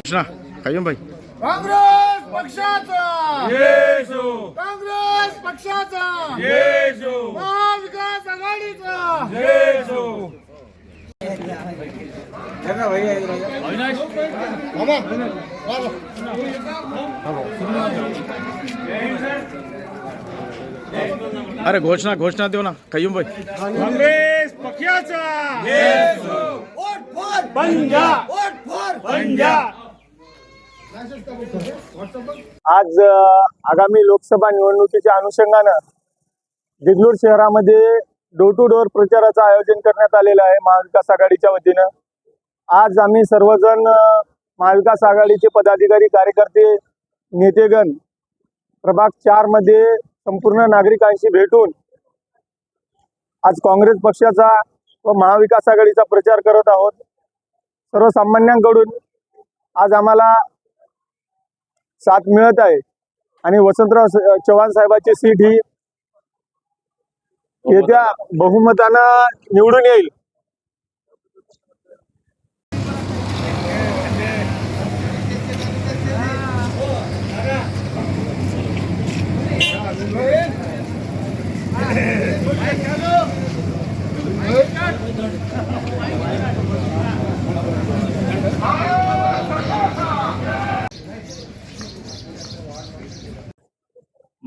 कृष्णा कायम भाई काँग्रेस पक्षाचा येशू काँग्रेस पक्षाचा येशू महाविकास आघाडीचा येशू अरे घोषणा घोषणा देऊ ना कायम भाई काँग्रेस पक्षाचा आज आगामी लोकसभा निवडणुकीच्या अनुषंगानं देगलूर शहरामध्ये डोर टू डोर प्रचाराचं आयोजन करण्यात आलेलं आहे महाविकास आघाडीच्या वतीनं. आज आम्ही सर्वजण महाविकास आघाडीचे पदाधिकारी कार्यकर्ते नेतेगण प्रभाग चारमध्ये संपूर्ण नागरिकांशी भेटून आज काँग्रेस पक्षाचा व महाविकास आघाडीचा प्रचार करत आहोत. सर्वसामान्यांकडून आज आम्हाला साथ मिळत आहे. आणि वसंतराव चव्हाण साहेबांची सीट ही येत्या बहुमतानं निवडून येईल.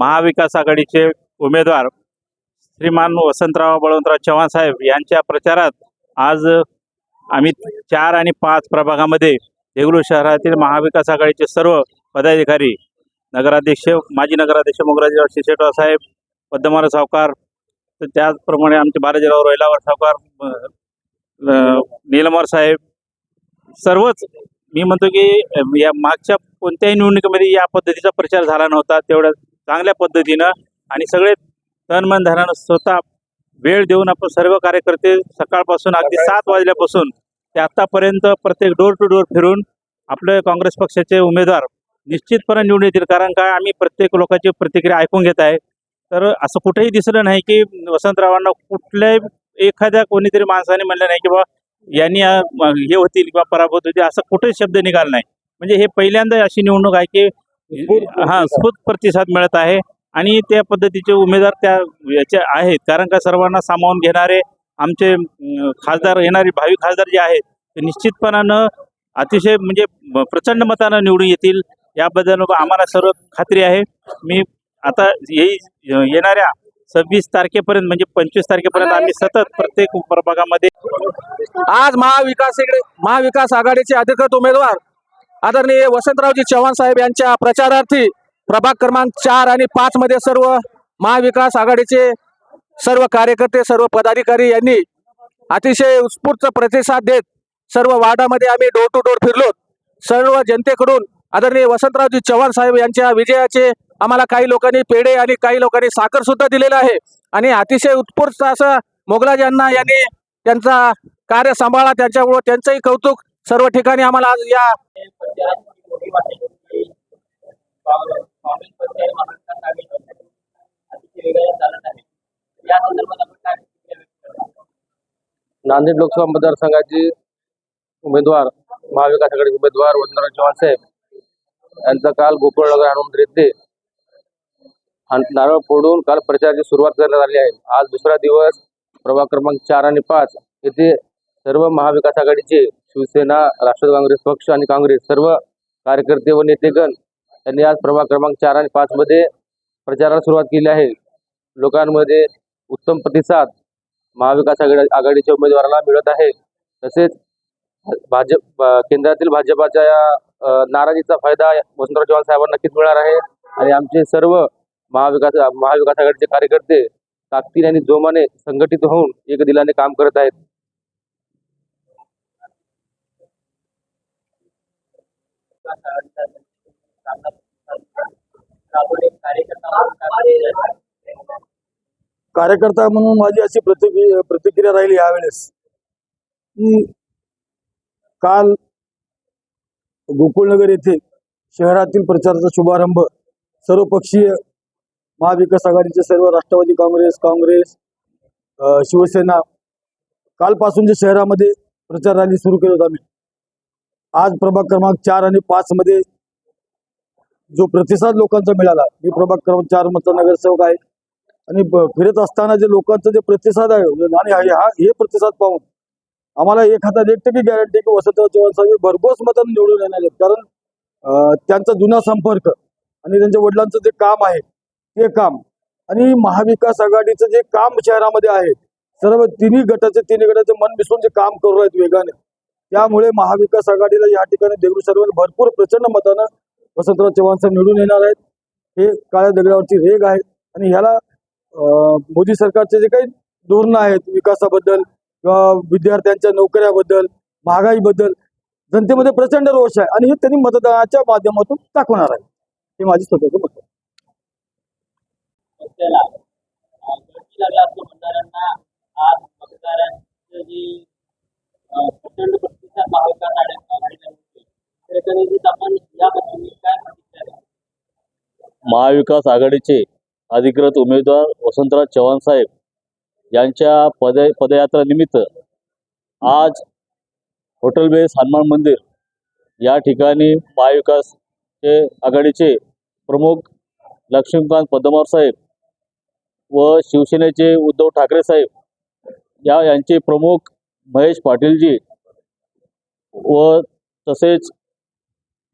महाविकास आघाडीचे उमेदवार श्रीमान वसंतराव बळवंतराव चव्हाण साहेब यांच्या प्रचारात आज आम्ही चार आणि पाच प्रभागामध्ये देगलूर शहरातील महाविकास आघाडीचे सर्व पदाधिकारी नगराध्यक्ष माजी नगराध्यक्ष मोगराजीराव शिसेटवा साहेब पद्ममार सावकार तर त्याचप्रमाणे आमचे बालाजीराव रोहिलावर सावकार नीलमर साहेब सर्वच मी म्हणतो की या मागच्या कोणत्याही निवडणुकीमध्ये या पद्धतीचा प्रचार झाला नव्हता तेवढ्या चांगल्या पद्धतीनं आणि सगळे तन मन धनानं स्वतः वेळ देऊन आपण सर्व कार्यकर्ते सकाळपासून अगदी सात वाजल्यापासून ते आत्तापर्यंत प्रत्येक डोर टू डोर फिरून आपले काँग्रेस पक्षाचे उमेदवार निश्चितपणे निवडून येतील. कारण काय आम्ही प्रत्येक लोकांची प्रतिक्रिया ऐकून घेत आहे. तर असं कुठेही दिसलं नाही की वसंतरावांना कुठल्याही एखाद्या कोणीतरी माणसाने म्हणलं नाही की बा यांनी हे होतील किंवा पराभूत होतील. असं कुठेही शब्द निघाला नाही. म्हणजे हे पहिल्यांदा अशी निवडणूक आहे की हा स्फूर्त प्रतिसाद. मिळत आहे. आणि त्या पद्धतीचे उमेदवार त्या याचे आहेत. कारण का सर्वांना सामावून घेणारे आमचे खासदार येणारे भावी खासदार जे आहेत ते निश्चितपणानं अतिशय म्हणजे प्रचंड मतानं निवडून येतील. याबद्दल आम्हाला सर्व खात्री आहे. मी आता येई येणाऱ्या सव्वीस तारखेपर्यंत म्हणजे पंचवीस तारखेपर्यंत आम्ही सतत प्रत्येक प्रभागामध्ये आज महाविकास महाविकास आघाडीचे अधिकृत उमेदवार आदरणीय वसंतरावजी चव्हाण साहेब यांच्या प्रचारार्थी प्रभाग क्रमांक चार आणि पाच मध्ये सर्व महाविकास आघाडीचे सर्व कार्यकर्ते सर्व पदाधिकारी यांनी अतिशय उत्स्फूर्त प्रतिसाद देत सर्व वार्डामध्ये आम्ही डोर टू डोर फिरलो. सर्व जनतेकडून आदरणीय वसंतरावजी चव्हाण साहेब यांच्या विजयाचे आम्हाला काही लोकांनी पेढे आणि काही लोकांनी साखर सुद्धा दिलेला आहे. आणि अतिशय उत्स्फूर्त असं मोगलाज यांना यांनी त्यांचा कार्य सांभाळा त्यांच्यामुळं त्यांचंही कौतुक सर्व ठिकाणी आम्हाला आज या नांदेड लोकसभा मतदारसंघाचे उमेदवार महाविकास आघाडी उमेदवार वसंतराव चव्हाण साहेब. यांचा काल गोकुळनगर हनुमंदिर येथे हन- नारळ फोडून काल प्रचाराची सुरुवात करण्यात आली आहे. आज दुसरा दिवस प्रभाग क्रमांक चार आणि पाच. येथे सर्व महाविकास आघाडीचे शिवसेना राष्ट्रवादी काँग्रेस पक्ष आणि काँग्रेस सर्व कार्यकर्ते व नेतेगण त्यांनी आज प्रभाग क्रमांक चार आणि पाच मध्ये प्रचाराला सुरुवात केली आहे. लोकांमध्ये उत्तम प्रतिसाद महाविकास आघाडी आघाडीच्या उमेदवाराला मिळत आहे. तसेच भाजप केंद्रातील भाजपाच्या या, नाराजीचा फायदा वसंतराव चव्हाण साहेबांना नक्कीच मिळणार आहे. आणि आमचे सर्व महाविकास महाविकास आघाडीचे कार्यकर्ते ताकदीने आणि जोमाने संघटित होऊन एक दिलाने काम करत आहेत. कार्यकर्ता म्हणून माझी अशी प्रतिक्रिया प्रतिक्रिया राहिली यावेळेस. की काल गोकुळनगर येथे शहरातील प्रचाराचा शुभारंभ सर्वपक्षीय महाविकास आघाडीचे सर्व राष्ट्रवादी काँग्रेस काँग्रेस शिवसेना कालपासून जे शहरामध्ये प्रचार रॅली सुरू केली होती आम्ही. आज प्रभाग क्रमांक चार आणि पाच मध्ये जो प्रतिसाद लोकांचा मिळाला मी प्रभाग क्रमांक चार मधला नगरसेवक आहे. आणि फिरत असताना जे लोकांचा जे प्रतिसाद आहे म्हणजे आणि हा हे प्रतिसाद पाहून आम्हाला एक हातात एक टक्के गॅरंटी की वसंतराव चव्हाण साहेब भरघोस मतांनी निवडून येणार आहेत. कारण त्यांचा जुना संपर्क आणि त्यांच्या वडिलांचं जे काम आहे ते काम आणि महाविकास आघाडीचं जे काम शहरामध्ये आहे सर्व तिन्ही गटाचे तिन्ही गटाचे मन मिसळून जे काम करू आहेत वेगाने. त्यामुळे महाविकास आघाडीला या ठिकाणी देगलूर सर्व भरपूर प्रचंड मतानं वसंतराव चव्हाण साहेब निवडून येणार आहेत. हे काळ्या दगडावरची रेग आहे. आणि ह्याला मोदी सरकारचे जे काही धोरणं आहेत विकासाबद्दल किंवा विद्यार्थ्यांच्या नोकऱ्याबद्दल महागाईबद्दल जनतेमध्ये प्रचंड रोष आहे. आणि हे त्यांनी मतदानाच्या माध्यमातून दाखवणार आहे. हे माझी स्वतःचं मत आहे त्याला अं, गळती लागला असं म्हणणाऱ्यांना आज मतदारांचं जी अं, प्रचंड प्रतिसाद महाविकास आघाडी- आघाडीला मिळतोय तर एकंदरीत आपण याबद्दल काय प्रतिक्रिया द्याल? महाविकास आघाडीचे अधिकृत उमेदवार वसंतराव चव्हाण साहेब यांच्या पद पदयात्रा निमित्त आज हॉटेल बेस हनुमान मंदिर या ठिकाणी महाविकासचे आघाडीचे प्रमुख लक्ष्मीकांत पद्मावर साहेब व शिवसेनेचे उद्धव ठाकरे साहेब या यांचे प्रमुख महेश पाटीलजी व तसेच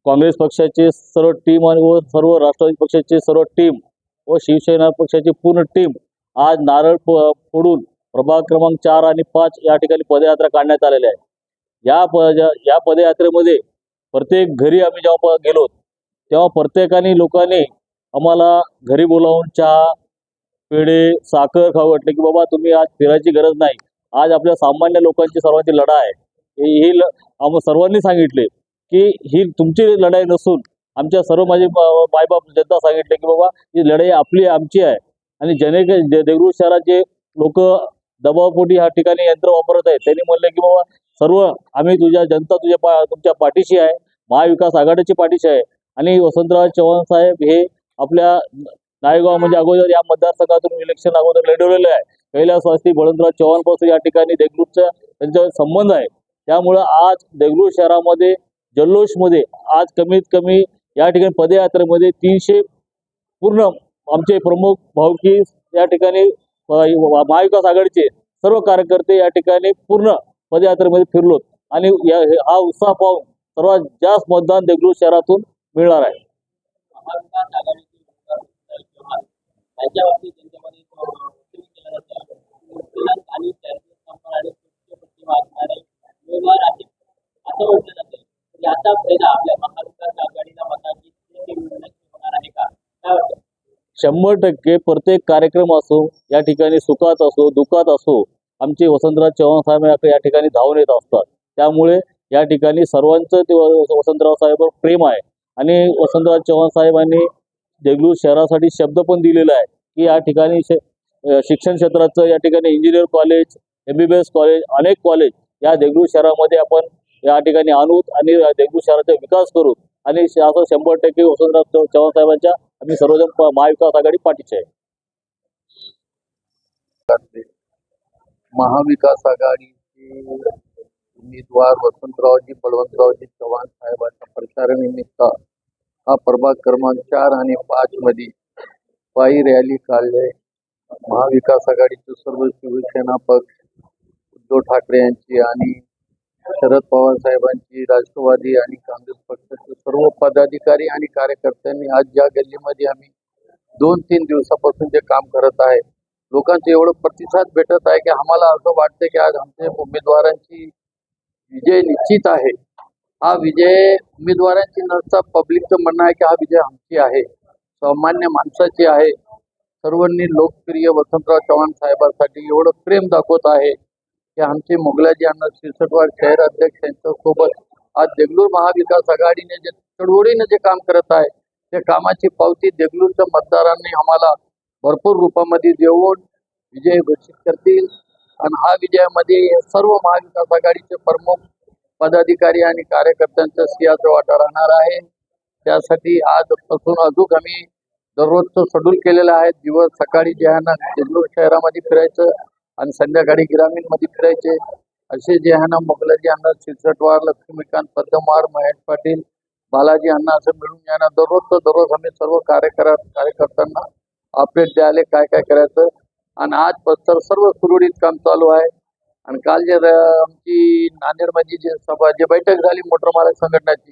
काँग्रेस पक्षाचे सर्व टीम आणि व सर्व राष्ट्रवादी पक्षाचे सर्व टीम व शिवसेना पक्षाची पूर्ण टीम आज नारळ फोडून प्रभाग क्रमांक चार आणि पाच या ठिकाणी पदयात्रा काढण्यात आलेल्या आहे. या पद या पदयात्रेमध्ये प्रत्येक घरी आम्ही जेव्हा गेलो तेव्हा प्रत्येकाने लोकांनी आम्हाला घरी बोलावून चहा पेढे साखर खाऊ वाटले की बाबा तुम्ही आज फिरायची गरज नाही. आज आपल्या सामान्य लोकांची सर्वांची लढा आहे. ही ही ल- आम्हा सर्वांनी सांगितले. की ही तुमची लढाई नसून आमच्या सर्व माझे मायबाप जनता सांगितले की बाबा ही लढाई आपली आमची आहे. आणि जने जे- देगलूर शहरात जे लोक दबावपोटी ह्या ठिकाणी यंत्र वापरत आहेत त्यांनी म्हणले की बाबा सर्व आम्ही तुझ्या जनता तुझ्या पा तुमच्या पाठीशी आहे महाविकास आघाडीची पाठीशी आहे. आणि वसंतराव चव्हाण साहेब हे आपल्या नायगाव म्हणजे अगोदर या मतदारसंघातून इलेक्शन अगोदर लढवलेलं आहे. कैलासवासी बळवंतराव चव्हाणपासून या ठिकाणी देगलूरचा त्यांच्यावर संबंध आहे. त्यामुळं आज देगलूर शहरामध्ये जल्लोषमध्ये आज कमीत कमी या ठिकाणी पदयात्रेमध्ये तीनशे पूर्ण आमचे प्रमुख भावकी या ठिकाणी महाविकास आघाडीचे सर्व कार्यकर्ते या ठिकाणी पूर्ण पदयात्रेमध्ये फिरलोत. आणि या हा उत्साह पाहून सर्वात जास्त मतदान देगलूर शहरातून मिळणार आहे. आणि याचा फायदा आपल्या महाविकास आघाडीला मतांची होणार आहे का? काय वाटतं? शंभर टक्के प्रत्येक कार्यक्रम असो या ठिकाणी सुखात असो दुःखात असो आमचे वसंतराव चव्हाण साहेब या- ठिकाणी धावून येत असतात. त्यामुळे या ठिकाणी सर्वांचं वसंतराव साहेबांवर प्रेम आहे. आणि वसंतराव चव्हाण साहेबांनी देगलूर शहरासाठी शब्द पण दिलेला आहे की या ठिकाणी शिक्षण क्षेत्राचं या ठिकाणी engineer college M B B S college अनेक कॉलेज या देगलूर शहरामध्ये आपण या ठिकाणी आणू आणि देगलूर शहराचा विकास करू आणि श- असं शंभर टक्के वसंतराव चव्हाण साहेबांच्या आम्ही सर्वजण महाविकास आघाडी पाठीचे आहे. महाविकास आघाडीचे उमेदवार वसंतरावजी बळवंतरावजी चव्हाण साहेबांच्या प्रचारानिमित्त हा प्रभाग क्रमांक चार आणि पाच मध्ये पायी रॅली काढले. महाविकास आघाडीचे सर्व शिवसेना पक्ष उद्धव ठाकरे यांची आणि शरद पवार साहेबांची राष्ट्रवादी आणि काँग्रेस पक्षाचे सर्व पदाधिकारी आणि कार्यकर्त्यांनी आज ज्या गल्लीमध्ये आम्ही दोन तीन दिवसापासून जे काम करत आहे लोकांचं एवढं प्रतिसाद भेटत आहे की आम्हाला असं वाटतं की आज आमच्या उमेदवारांची विजय निश्चित आहे. हा विजय उमेदवारांची नसता पब्लिकचं म्हणणं आहे की हा विजय आमची आहे. सामान्य माणसाची आहे. सर्वांनी लोकप्रिय वसंतराव चव्हाण साहेबांसाठी एवढं प्रेम दाखवत आहे. की आमचे मोगलाजी अण्णा शिरसटवाड शहर अध्यक्ष यांच्यासोबत आज देगलूर महाविकास आघाडीने जे चळवळीने जे काम करत आहे त्या कामाची पावती देगलूरच्या मतदारांनी आम्हाला भरपूर रूपामध्ये देऊन विजय घोषित करतील. आणि हा विजयामध्ये सर्व महाविकास आघाडीचे प्रमुख पदाधिकारी आणि कार्यकर्त्यांचा सिंहाचा वाटा राहणार आहे. त्यासाठी आजपासून अजून आम्ही दररोजचं शेड्यूल केलेलं आहे. दिवस सकाळी जे आहे ना देगलूर शहरामध्ये फिरायचं आणि संध्याकाळी ग्रामीणमध्ये फिरायचे. असे जे आहे ना मोगलाजी अण्णा शिरसटवार लक्ष्मीकांत पद्मवार महेश पाटील बालाजी अण्णा असं मिळून यांना दररोज दररोज आम्ही सर्व कार्यकर्ता कार्यकर्त्यांना अपडेट द्यायला काय काय करायचं. आणि आज तर सर्व सुरळीत काम चालू आहे. आणि काल जे आमची नांदेडमध्ये जे सभा जे बैठक झाली मोटर मालक संघटनाची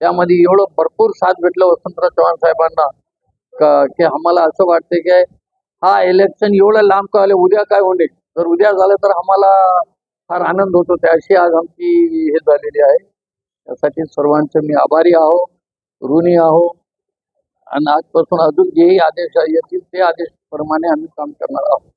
त्यामध्ये एवढं भरपूर साथ भेटलं वसंतराव चव्हाण साहेबांना. का- की आम्हाला असं वाटतं की हा इलेक्शन एवढं लांब का आले उद्या काय होणे जर उद्या झालं तर आम्हाला फार आनंद होतो. त्याशी आज आमची हे झालेली आहे. त्यासाठी सर्वांचे मी आभारी आहो ऋणी आहो. आणि आजपासून अजून जेही आदेश येतील ते आदेश प्रमाणे आम्ही काम करणार आहोत.